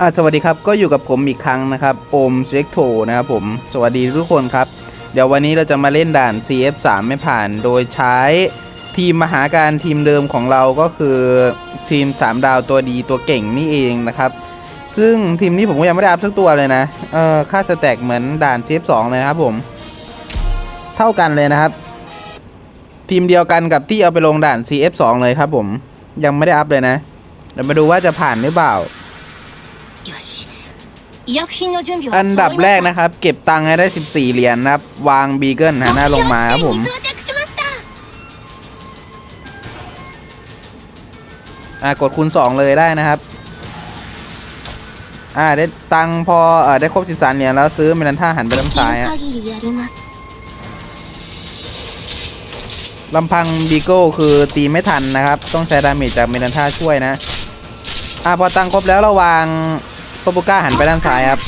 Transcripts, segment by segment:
อะสวัสดีครับก็อยู่กับผมอีกครั้งนะครับโอมเซ็กโทนะครับผมสวัสดีทุกคนครับ เดี๋ยววันนี้เราจะมาเล่นด่าน CF3 ไม่ผ่านโดยใช้ทีมมหาการทีมเดิมของเราก็คือทีม 3 ดาวตัวดีตัวเก่งนี่เองนะครับ ซึ่งทีมนี้ผมก็ยังไม่ได้อัพสักตัวเลยนะเออค่าสแต็กเหมือนด่าน CF2 เลยนะครับผม เท่ากันเลยนะครับ ทีมเดียวกันกับที่เอาไปลงด่าน CF2 เลยครับผมยังไม่ได้อัพเลยนะเดี๋ยวมาดูว่าจะผ่านหรือเปล่า よし医薬品の準備は อันดับแรก 揃いまし นะครับ เก็บตังค์ให้ได้ 14 เหรียญนะครับ วางบีเกิลหันหน้าลงมาครับผม 目標地点に到着しました อ่ากดคูณ 2 เลยได้นะครับ อ่าได้ตังค์พอเอ่อได้ครบ 13 เหรียญแล้วซื้อเมลันท่าหันไปด้านซ้าย でき อะ る限りやります ลำพังบีโก้คือตีไม่ทันนะครับ ต้องใช้ดาเมจจากเมลันท่าช่วยนะ อ่าพอตังค์ครบแล้วเราวาง โตบุก้าหันไปด้านซ้ายครับ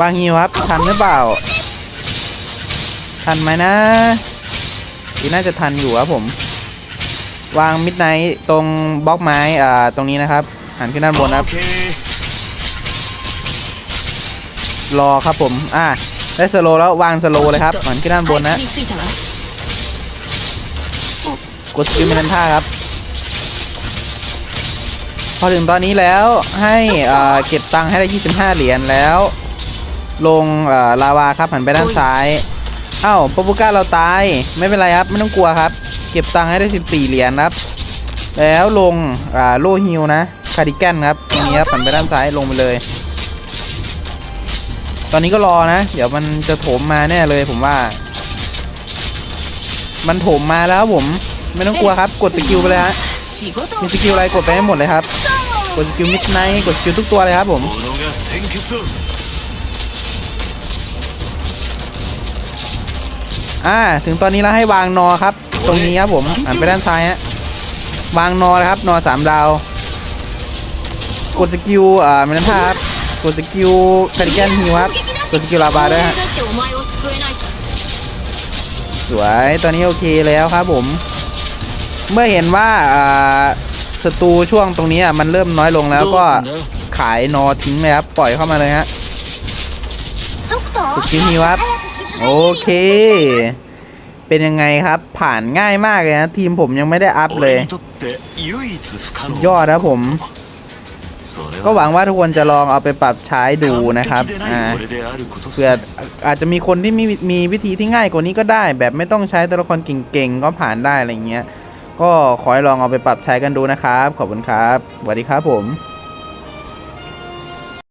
วางฮิวครับ ทันหรือเปล่า ทันไหมนะอีน่าจะทันอยู่ครับผม วางมิดไนท์ตรงบล็อกไม้อ่าตรงนี้นะครับ หันขึ้นด้านบนครับ รอครับผม อ่าได้สโลแล้ววางสโลเลยครับหันขึ้นด้านบนนะกดสกิลไม่นันท่าครับ พอถึงตอนนี้แล้วให้เก็บตังค์ให้ได้ 25 เหรียญแล้ว ลงลาวาครับหันไปด้านซ้ายเอ้าปปูก้าเราตายไม่เป็นไรครับไม่ต้องกลัวครับ เก็บตังค์ให้ได้ 14 เหรียญครับ แล้วลงโลฮิลนะคาร์ดิแกนครับตรงนี้ครับหันไปด้านซ้ายลงไปเลย ตอนนี้ก็รอนะ เดี๋ยวมันจะโถมมาแน่เลยผมว่า มันโถมมาแล้วผม ไม่ต้องกลัวครับ กดสกิลไปเลยฮะ มีสกิลอะไรกดไปให้หมดเลยครับ กดสกิลมิดไนกดสกิลทุกตัวเลยครับผมอ่าถึงตอนนี้เราให้วางนอครับ ตรงนี้ครับผมหันไปด้านซ้ายฮะวางนอเลยครับ นอสามดาว กดสกิลอ่ามันท่าครับกดสกิลคาริแกนฮิวครับกดสกิลลาบาด้วยฮสวยตอนนี้โอเคแล้วครับผม เมื่อเห็นว่าศัตรูช่วงตรงนี้มันเริ่มน้อยลงแล้วก็ขายนอทิ้งเลยครับปล่อยเข้ามาเลยฮะตุ๊กิมีวับโอเค เป็นยังไงครับผ่านง่ายมากเลยนะ ทีมผมยังไม่ได้อัพเลยยอดนะผม ก็หวังว่าทุกคนจะลองเอาไปปรับใช้ดูนะครับเผื่ออาจจะมีคนที่มีมีวิธีที่ง่ายกว่านี้ก็ได้ แบบไม่ต้องใช้ตัวละครเก่งๆ ก็ผ่านได้อะไรเงี้ย ก็ขอให้ลองเอาไปปรับใช้กันดูนะครับ ขอบคุณครับสวัสดีครับผม